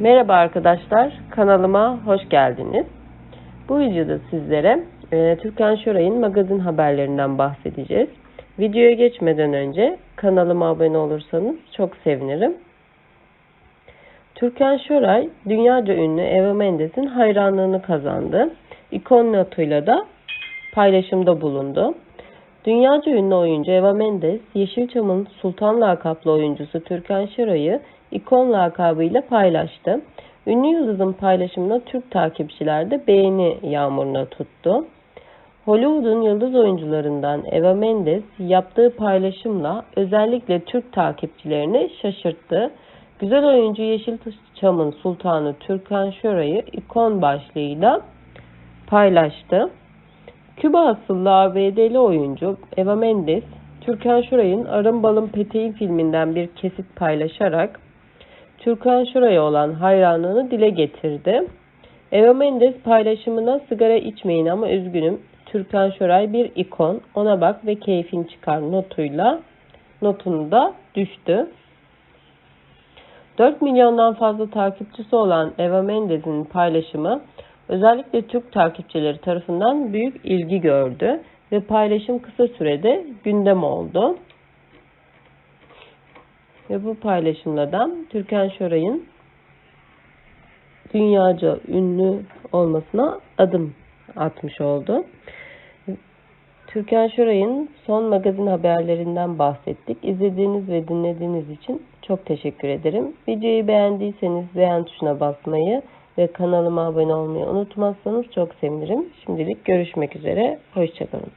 Merhaba arkadaşlar, kanalıma hoş geldiniz. Bu videoda sizlere e, Türkan Şoray'ın magazin haberlerinden bahsedeceğiz. Videoya geçmeden önce kanalıma abone olursanız çok sevinirim. Türkan Şoray, dünyaca ünlü Eva Mendes'in hayranlığını kazandı. İkon notuyla da paylaşımda bulundu. Dünyaca ünlü oyuncu Eva Mendes, Yeşilçam'ın Sultan lakaplı oyuncusu Türkan Şoray'ı ikon lakabıyla paylaştı. Ünlü yıldızın paylaşımına Türk takipçiler de beğeni yağmuruna tuttu. Hollywood'un yıldız oyuncularından Eva Mendes yaptığı paylaşımla özellikle Türk takipçilerini şaşırttı. Güzel oyuncu Yeşilçam'ın sultanı Türkan Şoray'ı ikon başlığıyla paylaştı. Küba asıllı ABD'li oyuncu Eva Mendes, Türkan Şoray'ın Arın Balım Peteği filminden bir kesit paylaşarak Türkan Şoray'a olan hayranlığını dile getirdi. Eva Mendes paylaşımına sigara içmeyin ama üzgünüm. Türkan Şoray bir ikon. Ona bak ve keyfin çıkar notuyla notunu da düştü. 4 milyondan fazla takipçisi olan Eva Mendes'in paylaşımı özellikle Türk takipçileri tarafından büyük ilgi gördü ve paylaşım kısa sürede gündem oldu. Ve bu paylaşımla da Türkan Şoray'ın dünyaca ünlü olmasına adım atmış oldu. Türkan Şoray'ın son magazin haberlerinden bahsettik. İzlediğiniz ve dinlediğiniz için çok teşekkür ederim. Videoyu beğendiyseniz beğen tuşuna basmayı ve kanalıma abone olmayı unutmazsanız çok sevinirim. Şimdilik görüşmek üzere. Hoşçakalın.